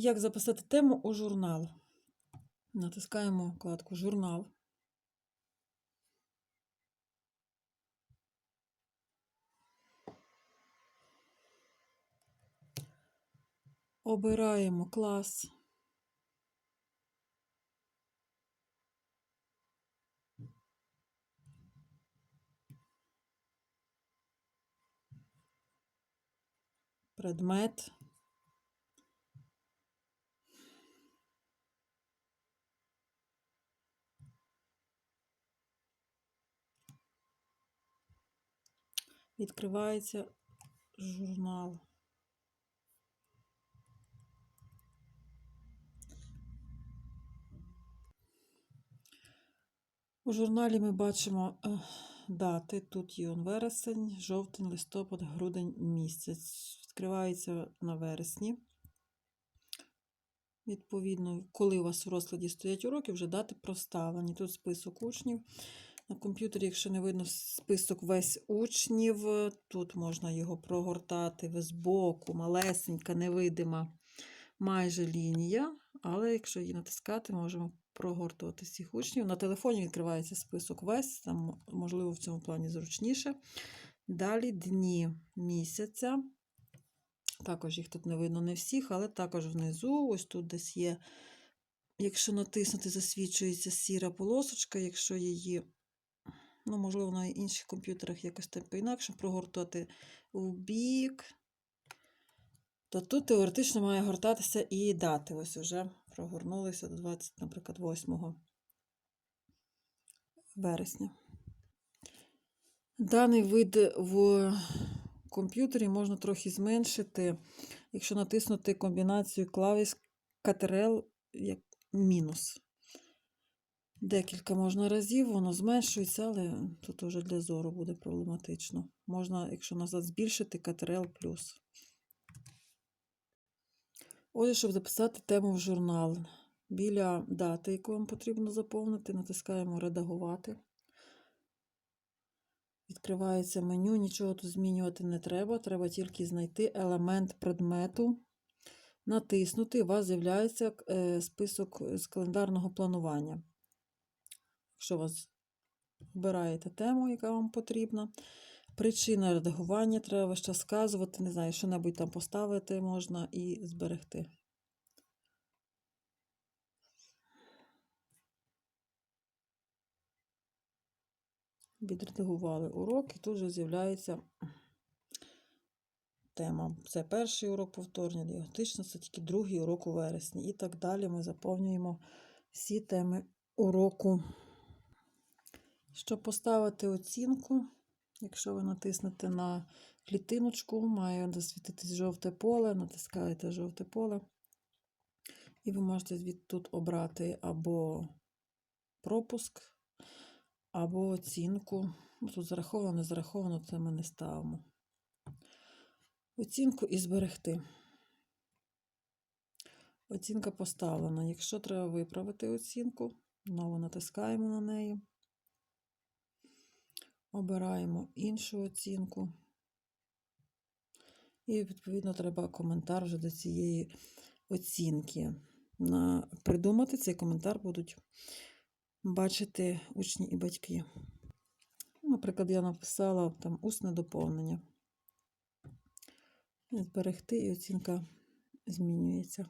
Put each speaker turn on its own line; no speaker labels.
Як записати тему у журнал? Натискаємо вкладку Журнал. Обираємо клас. Предмет. Відкривається журнал. У журналі ми бачимо е, дати. Тут є вересень, жовтень, листопад, грудень місяць. Відкривається на вересні. Відповідно, коли у вас у розкладі стоять уроки, вже дати проставлені. Тут список учнів. На комп'ютері, якщо не видно список весь учнів, тут можна його прогортати з боку, малесенька, невидима майже лінія. Але якщо її натискати, можемо прогортувати всіх учнів. На телефоні відкривається список весь, там, можливо, в цьому плані зручніше. Далі дні місяця. Також їх тут не видно не всіх, але також внизу, ось тут десь є, якщо натиснути, засвічується сіра полосочка, якщо її, ну, можливо, на інших комп'ютерах якось так по-інакше прогортати в бік, то тут теоретично має гортатися і дати. Ось вже прогорнулися до 20, наприклад, 8 вересня. Даний вид в комп'ютері можна трохи зменшити, якщо натиснути комбінацію клавіш Ctrl як мінус. Декілька можна разів, воно зменшується, але тут вже для зору буде проблематично. Можна, якщо назад збільшити, Ctrl плюс. Отже, щоб записати тему в журнал. Біля дати, яку вам потрібно заповнити, натискаємо Редагувати. Відкривається меню, нічого тут змінювати не треба. Треба тільки знайти елемент предмету, натиснути, у вас з'являється е, список з календарного планування. Якщо вас обираєте тему, яка вам потрібна. Причина редагування треба весь час сказувати, не знаю, що-небудь там поставити можна і зберегти. Відредагували урок, і тут вже з'являється тема. Це перший урок повторення, діагностично, це тільки другий урок у вересні. І так далі ми заповнюємо всі теми уроку. Щоб поставити оцінку, якщо ви натиснете на клітиночку, має засвітитись жовте поле, натискаєте жовте поле, і ви можете тут обрати або пропуск, або оцінку. Ну, Тут зараховано, не зараховано, це ми не ставимо. Оцінку і зберегти. Оцінка поставлена. Якщо треба виправити оцінку, знову натискаємо на неї. Обираємо іншу оцінку. І, відповідно, треба коментар вже до цієї оцінки. На Придумати цей коментар будуть бачити учні і батьки. Наприклад, я написала там усне доповнення. Зберегти, і оцінка змінюється.